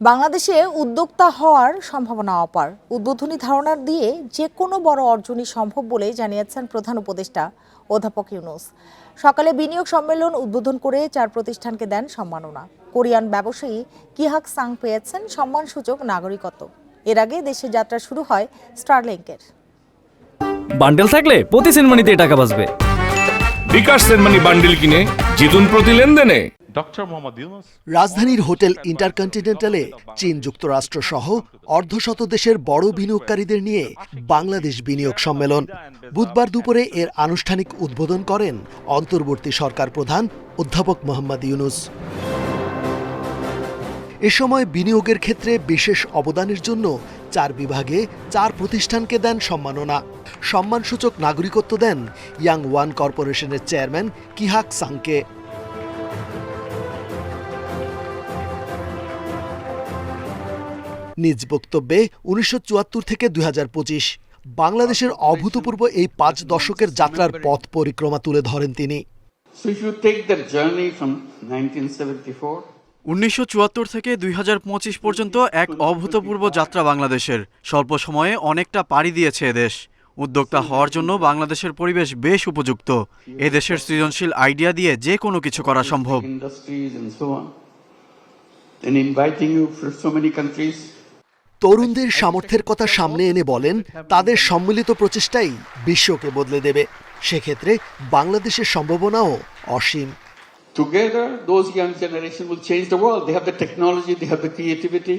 বাংলাদেশে উদ্যোক্তা হওয়ার সম্ভাবনা অপার। উদ্বোধনী ধারণা দিয়ে যে কোনো বড় অর্জনই সম্ভব বলে জানিয়েছেন প্রধান উপদেষ্টা অধ্যাপক ইউনুস। সকালে বিনিয়োগ সম্মেলন উদ্বোধন করে চার প্রতিষ্ঠানকে দেন সম্মাননা। কোরিয়ান ব্যবসায়ী কিহাক সাং পেয়েছেন সম্মানসূচক নাগরিকত্ব। এর আগে দেশে যাত্রা শুরু হয় স্টারলিংকের। বান্ডেল থাকলে প্রতি সেনমানিতে টাকা বাঁচবে। বিকাশ সেনমানি বান্ডিল কিনে জিতুন প্রতি লেনদেনে। রাজধানীর হোটেল ইন্টারকন্টিনেন্টালে চীন যুক্তরাষ্ট্র সহ অর্ধশত দেশের বড় বিনিয়োগকারীদের নিয়ে বাংলাদেশ বিনিয়োগ সম্মেলন। বুধবার দুপুরে এর আনুষ্ঠানিক উদ্বোধন করেন অন্তর্বর্তী সরকার প্রধান অধ্যাপক মোহাম্মদ ইউনুস। এ সময় বিনিয়োগের ক্ষেত্রে বিশেষ অবদানের জন্য চার বিভাগে চার প্রতিষ্ঠানকে দেন সম্মাননা। সম্মানসূচক নাগরিকত্ব দেন ইয়াং ওয়ান কর্পোরেশনের চেয়ারম্যান কিহাক সাংকে। নিজ বক্তব্যে উনিশশো চুয়াত্তর থেকে দুই হাজার পঁচিশ বাংলাদেশের অভূতপূর্ব এই পাঁচ দশকের যাত্রার পথ পরিক্রমা তুলে ধরেন তিনি। So if you take that journey from 1974 উনিশশো থেকে দুই পর্যন্ত এক অভূতপূর্ব যাত্রা বাংলাদেশের। স্বল্প সময়ে অনেকটা পাড়ি দিয়েছে এদেশ উদ্যোক্তা হওয়ার জন্য বাংলাদেশের পরিবেশ বেশ উপযুক্ত। এদেশের সৃজনশীল আইডিয়া দিয়ে যে কোনো কিছু করা সম্ভব। তরুণদের সামর্থ্যের কথা সামনে এনে বলেন তাদের সম্মিলিত প্রচেষ্টাই বিশ্বকে বদলে দেবে। সেক্ষেত্রে বাংলাদেশের সম্ভাবনাও অসীম। Together those young generation will change the world. They have the technology, they have the creativity,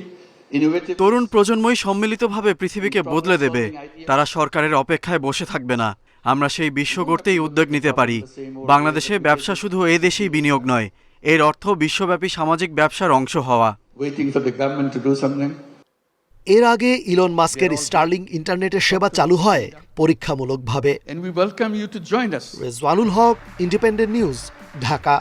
তরুণ প্রজন্মই সম্মিলিতভাবে পৃথিবীকে বদলে দেবে। তারা সরকারের অপেক্ষায় বসে থাকবে না। আমরা সেই বিশ্ব গড়তেই উদ্যোগ নিতে পারি। বাংলাদেশে ব্যবসা শুধু এ দেশেই বিনিয়োগ নয় এর অর্থ বিশ্বব্যাপী সামাজিক ব্যবসার অংশ হওয়া। এর আগে ইলন মাস্কের স্টার্লিং ইন্টারনেটের সেবা চালু হয় পরীক্ষামূলকভাবে। Rezwanul Haque independent news Dhaka